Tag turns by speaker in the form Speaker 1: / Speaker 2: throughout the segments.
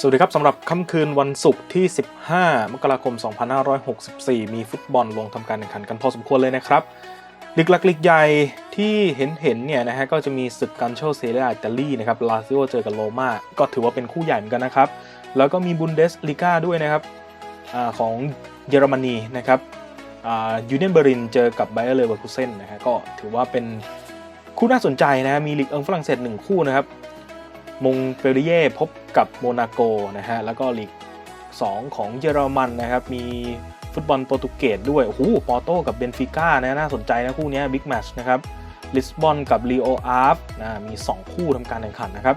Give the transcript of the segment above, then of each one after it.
Speaker 1: สวัสดีครับสำหรับค่ำคืนวันศุกร์ที่ 15 มกราคม 2564 มีฟุตบอลลงทำการแข่งขันกันพอสมควรเลยนะครับลีกหลักลีกใหญ่ที่เห็นเห็นเนี่ยนะฮะก็จะมีศึกกันโชเซเรียอิตาลีนะครับลาซิโอเจอกับโรม่าก็ถือว่าเป็นคู่ใหญ่เหมือนกันนะครับ แล้วก็มีบุนเดสลิก้าด้วยนะครับอของเยอรมนีนะครับยูเนียนเบอรินเจอกับไบเออร์เลเวอร์คูเซนนะฮะก็ถือว่าเป็นคู่น่าสนใจนะฮะมีลีกเอิงฝรั่งเศสหนึ่งคู่นะครับ มงเปรีเย่พบกับโมนาโกนะฮะ แล้วก็ลีก 2 ของเยอรมันนะครับ มีฟุตบอลโปรตุเกสด้วย โอ้โหปอโต้กับเบนฟิก้านะน่าสนใจนะคู่นี้บิ๊กแมชนะครับลิสบอนกับลีโออาร์ฟนะมี 2 คู่ทำการแข่งขันนะครับ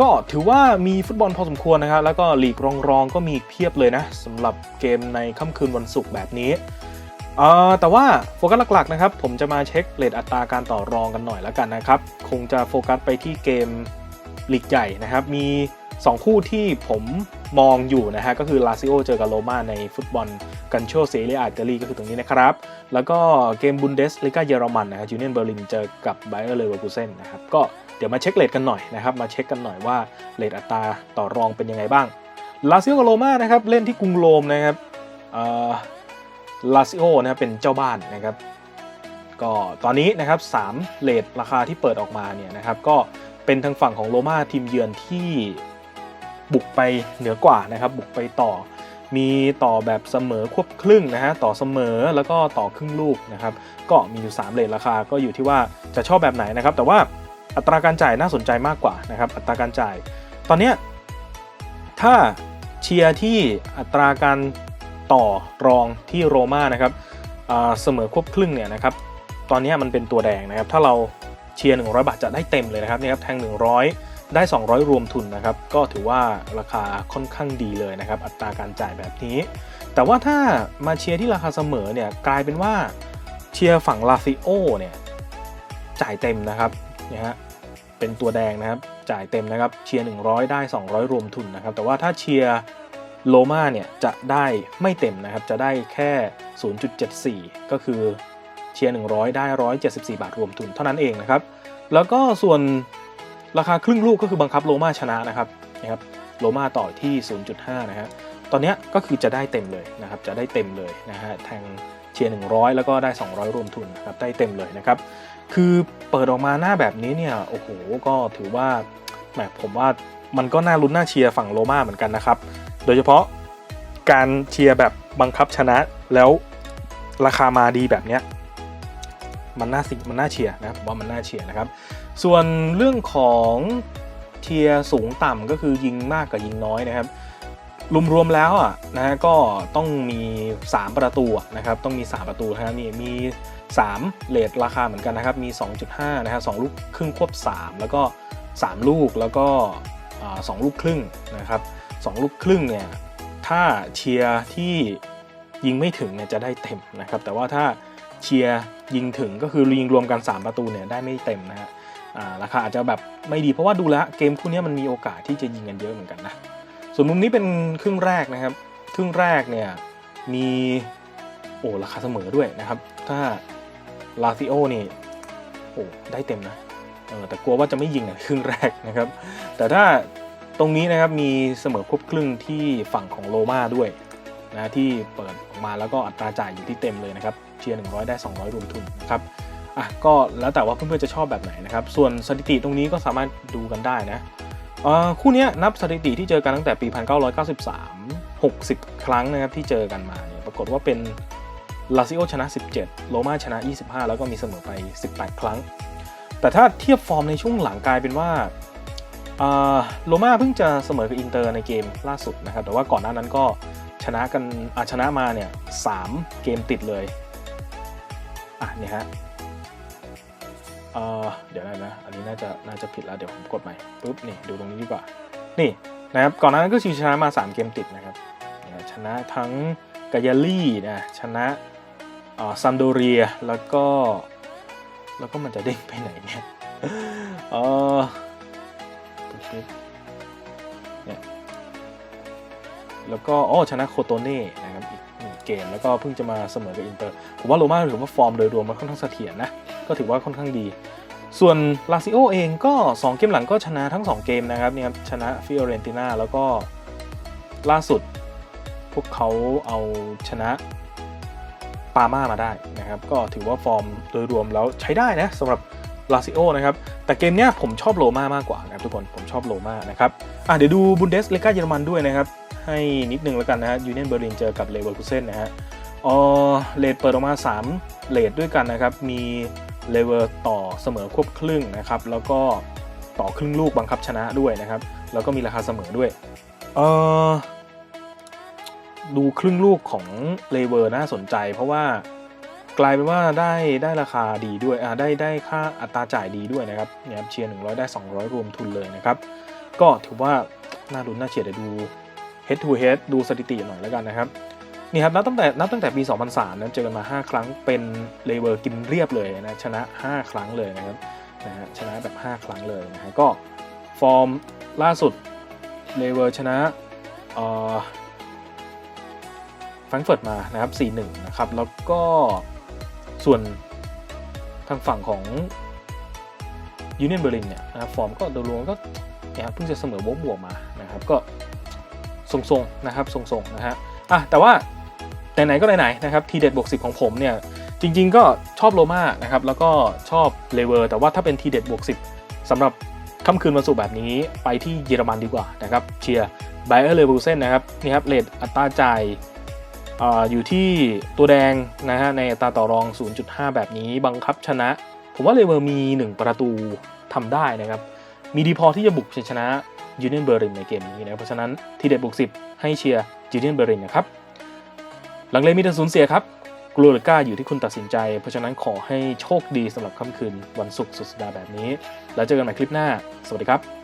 Speaker 1: ก็ถือว่ามีฟุตบอลพอสมควรนะครับ แล้วก็ลีกรองๆก็มีอีกเพียบเลยนะสำหรับเกมในค่ำคืนวันศุกร์แบบนี้เอ่อแต่ว่าโฟกัสหลักๆนะครับ ผมจะมาเช็คเลทอัตราการต่อรองกันหน่อยแล้วกันนะครับ คงจะโฟกัสไปที่เกม ลีกใหญ่นะครับ มี 2 คู่ที่ผมมองอยู่นะฮะก็คือลาซิโอเจอกับโรม่าในฟุตบอลกันโชเซเรียอิตาลีก็คือตรงนี้นะครับ แล้วก็เกมบุนเดสลิกาเยอรมันนะครับยูเนียนเบอร์ลินเจอกับไบเออร์เลเวอร์คูเซนนะครับก็เดี๋ยวมาเช็คเลทกันหน่อยนะครับ มาเช็คกันหน่อยว่าเลทอัตราต่อรองเป็นยังไงบ้างลาซิโอกับโรม่านะครับเล่นที่กรุงโรมนะครับลาซิโอนะครับเป็นเจ้าบ้านนะครับก็ตอนนี้นะครับ3เลทราคาที่เปิดออกมาเนี่ยนะครับก็ เป็นทางฝั่งของโรม่าทีมเยือนที่บุกไปเหนือกว่านะครับ บุกไปต่อ มีต่อแบบเสมอควบครึ่งนะฮะต่อเสมอแล้วก็ต่อครึ่งลูกนะครับ ก็มีอยู่ 3เลทราคาก็อยู่ที่ว่าจะชอบแบบไหนนะครับ แต่ว่าอัตราการจ่ายน่าสนใจมากกว่านะครับ อัตราการจ่าย ตอนนี้ถ้าเชียร์ที่อัตราการต่อรองที่โรม่านะครับเสมอควบครึ่งเนี่ยนะครับ ตอนนี้มันเป็นตัวแดงนะครับ ถ้าเรา เชียร์100 บาทจะได้เต็มเลยนะครับนี่ครับแทง 100 ได้ 200 รวมทุนนะครับก็ถือว่าราคาค่อนข้างดีเลยนะครับอัตราการจ่ายแบบนี้ แต่ว่าถ้ามาเชียร์ที่ราคาเสมอเนี่ยกลายเป็นว่าเชียร์ฝั่งลาซิโอเนี่ยจ่ายเต็มนะครับเนี่ยฮะเป็นตัวแดงนะครับจ่ายเต็มนะครับเชียร์100 ได้ 200 รวมทุนนะครับแต่ว่าถ้าเชียร์โลมาเนี่ยจะได้ไม่เต็มนะครับจะได้แค่ 0.74 ก็คือ เชียร์100 ได้ 174 บาทรวมทุนเท่านั้นเองนะครับ แล้วก็ส่วนราคาครึ่งลูกก็คือบังคับโรม่าชนะนะครับนะครับโรม่าต่อที่ 0.5 นะฮะตอนนี้ก็คือจะได้เต็มเลยนะครับ จะได้เต็มเลยนะฮะแทงเชียร์100 แล้วก็ได้ 200 รวมทุนนะครับ ได้เต็มเลยนะครับ คือเปิดออกมาหน้าแบบนี้เนี่ย โอ้โห ก็ถือว่าแหมผมว่ามันก็น่าลุ้นน่าเชียร์ฝั่งโรม่าเหมือนกันนะครับ โดยเฉพาะการเชียร์แบบบังคับชนะแล้วราคามาดีแบบเนี้ย มันน่าสิมันน่าเชียร์นะผมว่ามันน่าเชียร์นะครับ ส่วนเรื่องของเชียร์สูงต่ำก็คือยิงมากกับยิงน้อยนะครับรวมๆแล้วอะนะฮะก็ต้องมี 3 ประตูนะครับต้องมี 3 ประตูนะฮะนี่มี 3 เลทราคาเหมือนกันนะครับมี 2.5นะฮะสองลูกครึ่งควบ 3 แล้วก็ 3 ลูกแล้วก็สองลูกครึ่งนะครับสองลูกครึ่งเนี่ยถ้าเชียร์ที่ยิงไม่ถึงเนี่ยจะได้เต็มนะครับแต่ว่าถ้า เชียร์ยิงถึงก็คือยิงรวมกัน 3 ประตูเนี่ยได้ไม่เต็มนะฮะราคาอาจจะแบบไม่ดีเพราะว่าดูแล้วเกมคู่นี้มันมีโอกาสที่จะยิงกันเยอะเหมือนกันนะส่วนมุมนี้เป็นครึ่งแรกนะครับ ครึ่งแรกเนี่ยมีโอ้ราคาเสมอด้วยนะครับ ถ้าลาซิโอนี่โอ้ได้เต็มนะเออแต่กลัวว่าจะไม่ยิงอะครึ่งแรกนะครับ แต่ถ้าตรงนี้นะครับมีเสมอควบครึ่งที่ฝั่งของโรมาด้วยนะที่เปิดออกมาแล้วก็อัตราจ่ายอยู่ที่เต็มเลยนะครับ เชียร์100 ได้ 200 รวมทุนนะครับอะก็แล้วแต่ว่าเพื่อนๆจะชอบแบบไหนนะครับส่วนสถิติตรงนี้ก็สามารถดูกันได้นะอ่อคู่นี้นับสถิติที่เจอกันตั้งแต่ปี 1993 60 ครั้งนะครับที่เจอกันมาเนี่ยปรากฏว่าเป็นลาซิโอชนะ 17 โรม่าชนะ 25 แล้วก็มีเสมอไป 18 ครั้ง แต่ถ้าเทียบฟอร์มในช่วงหลังกลายเป็นว่าอ่าโรม่าเพิ่งจะเสมอกับอินเตอร์ในเกมล่าสุดนะครับ แต่ว่าก่อนหน้านั้นก็ชนะกันอาชนะมาเนี่ยสามเกมติดเลย อะนี่ฮะเออเดี๋ยวนะนะอันนี้น่าจะน่าจะผิดแล้วเดี๋ยวผมกดใหม่ปุ๊บนี่ดูตรงนี้ดีกว่า นี่นะครับก่อนหน้านั้นก็ชนะมา 3 เกมติดนะครับชนะทั้งกายาลี่นะชนะซัมโดเรียแล้วก็แล้วก็มันจะเด้งไปไหนเนี่ยเออเนี่ยแล้วก็อ๋อชนะโคโตเน่นะครับ เกม แล้วก็เพิ่งจะมาเสมอกับอินเตอร์ ผมว่าโรม่าถือว่าฟอร์มโดยรวมมันค่อนข้างเสถียรนะ ก็ถือว่าค่อนข้างดี ส่วนลาซิโอเองก็ 2 เกมหลังก็ชนะทั้ง 2 เกมนะครับเนี่ยชนะฟิโอเรนติน่าแล้วก็ล่าสุดพวกเขาเอาชนะปาม่ามาได้นะครับ ก็ถือว่าฟอร์มโดยรวมแล้วใช้ได้นะสำหรับลาซิโอนะครับ แต่เกมเนี้ยผมชอบโรม่ามากกว่านะครับทุกคน ผมชอบโรม่านะครับ อะเดี๋ยวดูบุนเดสเลกาเยอรมันด้วยนะครับ ให้นิดนึงแล้วกันนะฮะยูเนียนเบอร์ลินเจอกับเลเวอร์คูเซนนะฮะเออเลดเปิดออกมา 3 เลดด้วยกันนะครับ มีเลเวอร์ต่อเสมอควบครึ่งนะครับ แล้วก็ต่อครึ่งลูกบังคับชนะด้วยนะครับ แล้วก็มีราคาเสมอด้วยเออดูครึ่งลูกของเลเวอร์น่าสนใจ เพราะว่ากลายเป็นว่าได้ได้ราคาดีด้วยอ่าได้ได้ค่าอัตราจ่ายดีด้วยนะครับเนี่ยครับเชียร์100 ได้ 200 รวมทุนเลยนะครับ ก็ถือว่าน่าลุ้นน่าเชียร์เดี๋ยวดู head to head ดูสถิติหน่อยแล้วกันนะครับนี่ครับนับตั้งแต่นับตั้งแต่ปี 2003นะเจอกันมา 5 ครั้งเป็นเลเวอร์กินเรียบเลยนะชนะ 5 ครั้งเลยนะครับนะฮะชนะแบบ 5 ครั้งเลยนะฮะก็ฟอร์มล่าสุดเลเวอร์ชนะเอ่อแฟรงเฟิร์ตมานะครับ 4-1 นะครับ แล้วก็ส่วนทางฝั่งของยูเนียนเบอร์ลินเนี่ยนะครับฟอร์มก็โดยรวมก็เนี่ยเพิ่งจะเสมอบวกบวกมานะครับ ก็ ทรงๆนะครับทรงๆนะฮะอะแต่ว่าไหนๆก็ไหนๆนะครับทีเด็ดบวกสิของผมเนี่ยจริงๆก็ชอบโรม่านะครับแล้วก็ชอบเลเวอร์แต่ว่าถ้าเป็นทีเด็ดบวกสิสำหรับค่ำคืนวันศุกร์แบบนี้ไปที่เยอรมันดีกว่านะครับเชียร์ไบเออร์เลเวอร์เซนนะครับนี่ครับเลทอัตราจ่ายอ่าอยู่ที่ตัวแดงนะฮะในอัตราต่อรอง 0.5 แบบนี้บังคับชนะ ผมว่าเลเวอร์มี 1 ประตูทำได้นะครับ มีดีพอที่จะบุกชนะ ยูเนียนเบอร์ลินในเกมนี้นะเพราะฉะนั้นทีเด็ดบวก10 ให้เชียร์ยูเนียนเบอร์ลินนะครับหลังเลมีแต่สูญเสียครับกลัวหรือกล้าอยู่ที่คุณตัดสินใจ เพราะฉะนั้นขอให้โชคดีสำหรับค่ำคืนวันศุกร์สุดสัปดาห์แบบนี้ แล้วเจอกันใหม่คลิปหน้า สวัสดีครับ